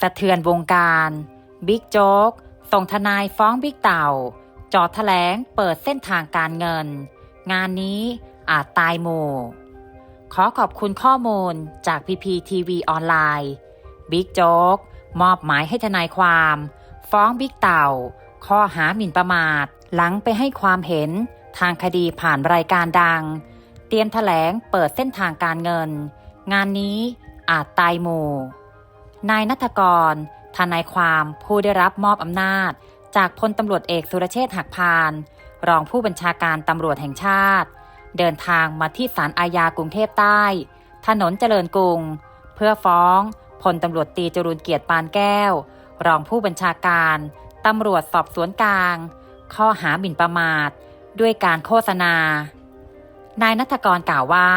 สะเทือนวงการ บิ๊กโจ๊ก ส่งทนายฟ้องบิ๊กเต่า จอดแถลงเปิดเส้นทางการเงิน งานนี้อาจตายหมู่ขอขอบคุณข้อมูลจากพีพีทีวีออนไลน์บิ๊กโจ๊ก มอบหมายให้ทนายความ ฟ้องบิ๊กเต่า ข้อหาหมิ่นประมาท หลังไปให้ความเห็นทางคดีผ่านรายการดัง เตรียมแถลงเปิดเส้นทางการเงิน งานนี้อาจตายหมู่ นายนัทกร ทนายความผู้ได้รับมอบอำนาจ จากพลตำรวจเอกสุรเชษฐ์หักพาน รองผู้บัญชาการตำรวจแห่งชาติ เดินทางมาที่ศาลอาญากรุงเทพใต้ ถนนเจริญกรุง เพื่อฟ้องพลตำรวจตีจรูนเกียรติปานแก้ว รองผู้บัญชาการตำรวจสอบสวนกลาง ข้อหาหมิ่นประมาท ด้วยการโฆษณา นายนัทกรกล่าวว่า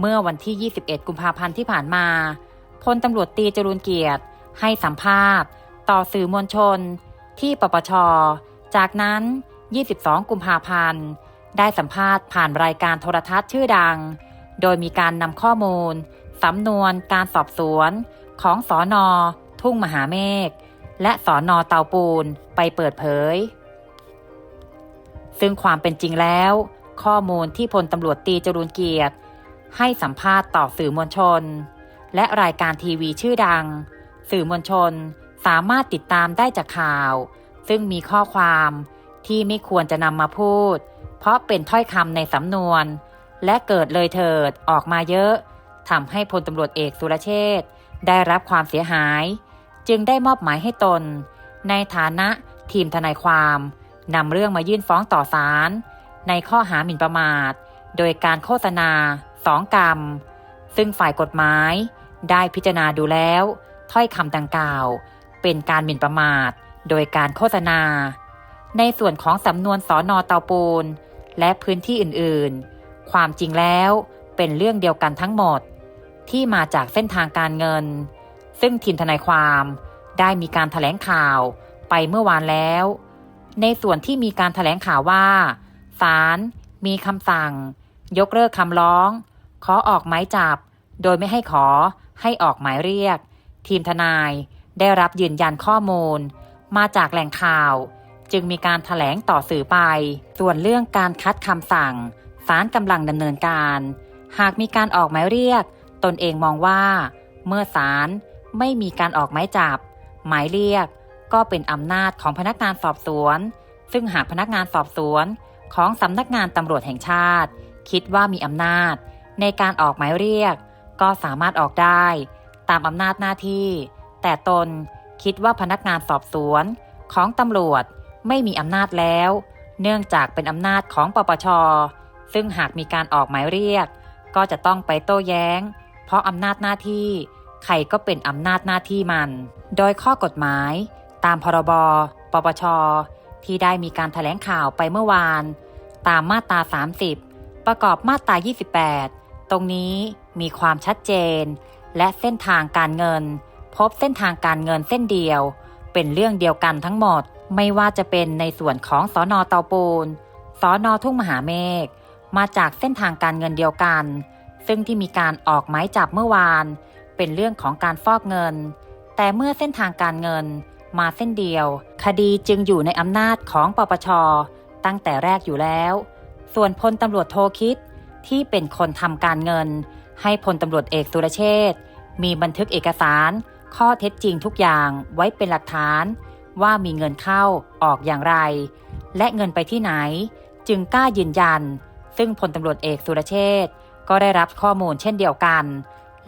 เมื่อวันที่ 21 กุมภาพันธ์ที่ผ่านมา พลตำรวจตีจรูนเกียรติ ให้สัมภาษณ์ ต่อสื่อมวลชน ที่ปปช จากนั้น 22 กุมภาพันธ์ ได้สัมภาษณ์ผ่านรายการโทรทัศน์ชื่อดัง โดยมีการนำข้อมูลสำนวนการสอบสวนของสอนอทุ่งมหาเมฆและสอนอเตาปูนไปเปิดเผย ซึ่งความเป็นจริงแล้ว ข้อมูลที่พลตำรวจตีจรูนเกียรติ ให้สัมภาษณ์ต่อสื่อมวลชน และรายการทีวีชื่อดัง สื่อมวลชนสามารถติดตามได้จากข่าว ซึ่งมีข้อความที่ไม่ควรจะนำมาพูด เพราะเป็นถ้อยคำในสำนวน และเกิดเลยเถิดออกมาเยอะทำให้พลตำรวจเอกสุรเชษได้รับความเสียหาย จึงได้มอบหมายให้ตน ในฐานะทีมทนายความนำเรื่องมายื่นฟ้องต่อศาลในข้อหาหมิ่นประมาท โดยการโฆษณาสองกรรม ซึ่งฝ่ายกฎหมาย ได้พิจารณาดูแล้ว ถ้อยคำดังกล่าว เป็นการหมิ่นประมาท โดยการโฆษณา ในส่วนของสำนวนสอนอเตาปูน และพื้นที่อื่นๆ ความจริงแล้วเป็นเรื่องเดียวกันทั้งหมด ที่มาจากเส้นทางการเงิน ซึ่งทีมทนายความได้มีการถแถลงข่าวไปเมื่อวานแล้ว ในส่วนที่มีการถแถลงข่าวว่าศาลมีคำสั่ง ยกเลิกคำร้อง ขอออกหมายจับ โดยไม่ให้ขอให้ออกหมายเรียก ทีมทนายได้รับยืนยันข้อมูล มาจากแหล่งข่าว จึงมีการถแถลงต่อสื่อไป ส่วนเรื่องการคัดคำสั่งศาลกำลังดำเนินการ หากมีการออกหมายเรียก ตนเองมองว่า เมื่อศาลไม่มีการออกหมายจับ หมายเรียกก็เป็นอำนาจของพนักงานสอบสวน ซึ่งหากพนักงานสอบสวนของสำนักงานตำรวจแห่งชาติ คิดว่ามีอำนาจ ในการออกหมายเรียก ก็สามารถออกได้ตามอำนาจหน้าที่ แต่ตนคิดว่าพนักงานสอบสวนของตำรวจไม่มีอำนาจแล้ว เนื่องจากเป็นอำนาจของปปช ซึ่งหากมีการออกหมายเรียก ก็จะต้องไปโต้แย้ง เพราะอำนาจหน้าที่ ใครก็เป็นอำนาจหน้าที่มัน โดยข้อกฎหมาย ตามพรบ ปปช ที่ได้มีการถแถลงข่าวไปเมื่อวาน ตามมาตรา 30 ประกอบมาตรา 28 ตรงนี้ มีความชัดเจน และเส้นทางการเงิน พบเส้นทางการเงินเส้นเดียว เป็นเรื่องเดียวกันทั้งหมด ไม่ว่าจะเป็นในส่วนของสอนอเตาปูนสอนอทุ่งมหาเมฆมาจากเส้นทางการเงินเดียวกัน ซึ่งที่มีการออกหมายจับเมื่อวาน เป็นเรื่องของการฟอกเงิน แต่เมื่อเส้นทางการเงินมาเส้นเดียว คดีจึงอยู่ในอำนาจของปปช ตั้งแต่แรกอยู่แล้ว ส่วนพลตำรวจโทคิดที่เป็นคนทำการเงิน ให้พลตำรวจเอกสุรเชษมีบันทึกเอกสาร ข้อเท็จจริงทุกอย่างไว้เป็นหลักฐาน ว่ามีเงินเข้าออกอย่างไร และเงินไปที่ไหน จึงกล้ายืนยัน ซึ่งพลตำรวจเอกสุรเชษก็ได้รับข้อมูลเช่นเดียวกัน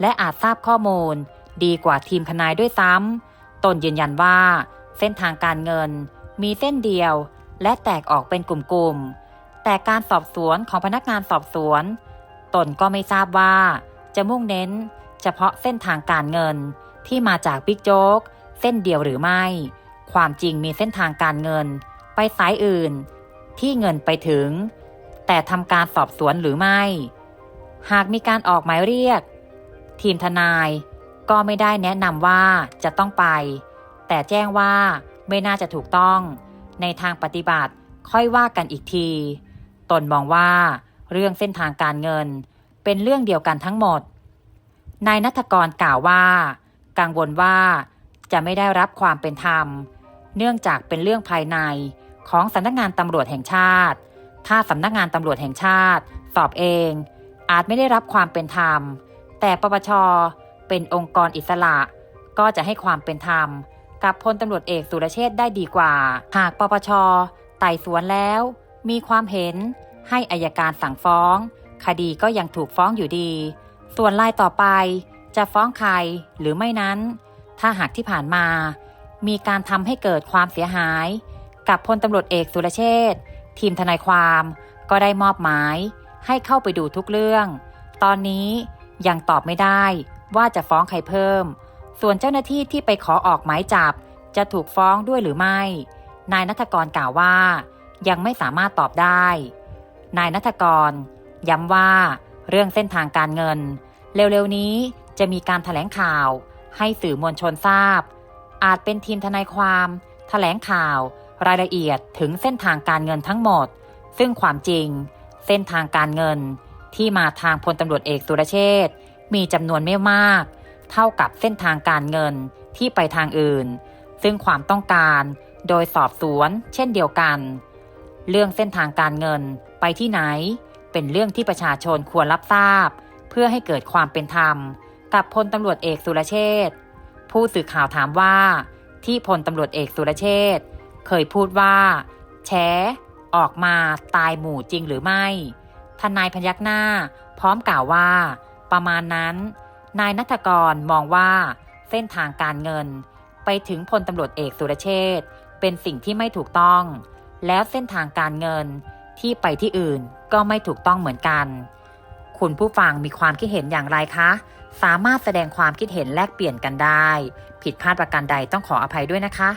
และอาจทราบข้อมูล ดีกว่าทีมทนายด้วยซ้ำตนยืนยันว่า เส้นทางการเงิน มีเส้นเดียว และแตกออกเป็นกลุ่มๆแต่การสอบสวนของพนักงานสอบสวน ตนก็ไม่ทราบว่า จะมุ่งเน้น เฉพาะเส้นทางการเงินที่มาจากบิ๊กโจ๊กเส้นเดียวหรือไม่ ความจริงมีเส้นทางการเงิน ไปสายอื่น ที่เงินไปถึง แต่ทำการสอบสวนหรือไม่ หากมีการออกหมายเรียก ทีมทนายก็ไม่ได้แนะนำว่าจะต้องไป แต่แจ้งว่าไม่น่าจะถูกต้อง ในทางปฏิบัติค่อยว่ากันอีกที ตนมองว่า เรื่องเส้นทางการเงิน เป็นเรื่องเดียวกันทั้งหมด นายนัทกรกล่าวว่า กังวลว่าจะไม่ได้รับความเป็นธรรม เนื่องจากเป็นเรื่องภายในของสำนักงานตำรวจแห่งชาติ ถ้าสำนักงานตำรวจแห่งชาติ สอบเอง อาจไม่ได้รับความเป็นธรรม แต่ปปชเป็นองค์กรอิสระ ก็จะให้ความเป็นธรรม กับพลตำรวจเอกสุรเชษได้ดีกว่า หากปปชไต่สวนแล้ว มีความเห็น ให้อายการสั่งฟ้อง คดีก็ยังถูกฟ้องอยู่ดี ส่วนรายต่อไป จะฟ้องใครหรือไม่นั้น ถ้าหากที่ผ่านมา มีการทำให้เกิดความเสียหาย กับพลตำรวจเอกสุรเชษฐ์ทีมทนายความก็ได้มอบหมาย ให้เข้าไปดูทุกเรื่อง ตอนนี้ยังตอบไม่ได้ว่าจะฟ้องใครเพิ่ม ส่วนเจ้าหน้าที่ที่ไปขอออกหมายจับ จะถูกฟ้องด้วยหรือไม่ นายนัทกรกล่าวว่า ยังไม่สามารถตอบได้ นายนัทกร ย้ำว่าเรื่องเส้นทางการเงิน เร็วๆนี้จะมีการถแถลงข่าว ให้สื่อมวลชนทราบ อาจเป็นทีมทนายความถแถลงข่าว รายละเอียดถึงเส้นทางการเงินทั้งหมด ซึ่งความจริง เส้นทางการเงิน ที่มาทางพลตำรวจเอกสุรเชษฐ์มีจำนวนไม่มาก เท่ากับเส้นทางการเงินที่ไปทางอื่น ซึ่งความต้องการโดยสอบสวนเช่นเดียวกัน เรื่องเส้นทางการเงิน ไปที่ไหน เป็นเรื่องที่ประชาชนควรรับทราบ เพื่อให้เกิดความเป็นธรรม กับพลตำรวจเอกสุรเชษฐ์ผู้สื่อข่าวถามว่า ที่พลตำรวจเอกสุรเชษฐ์เคยพูดว่า แฉออกมาตายหมู่จริงหรือไม่ทนายพยักหน้า พร้อมกล่าวว่า ประมาณนั้น นายนัทกรมองว่า เส้นทางการเงิน ไปถึงพลตำรวจเอกสุรเชษฐ์เป็นสิ่งที่ไม่ถูกต้อง แล้วเส้นทางการเงิน ที่ไปที่อื่นก็ไม่ถูกต้องเหมือนกัน คุณผู้ฟังมีความคิดเห็นอย่างไรคะ สามารถแสดงความคิดเห็นแลกเปลี่ยนกันได้ ผิดพลาดประการใดต้องขออภัยด้วยนะคะ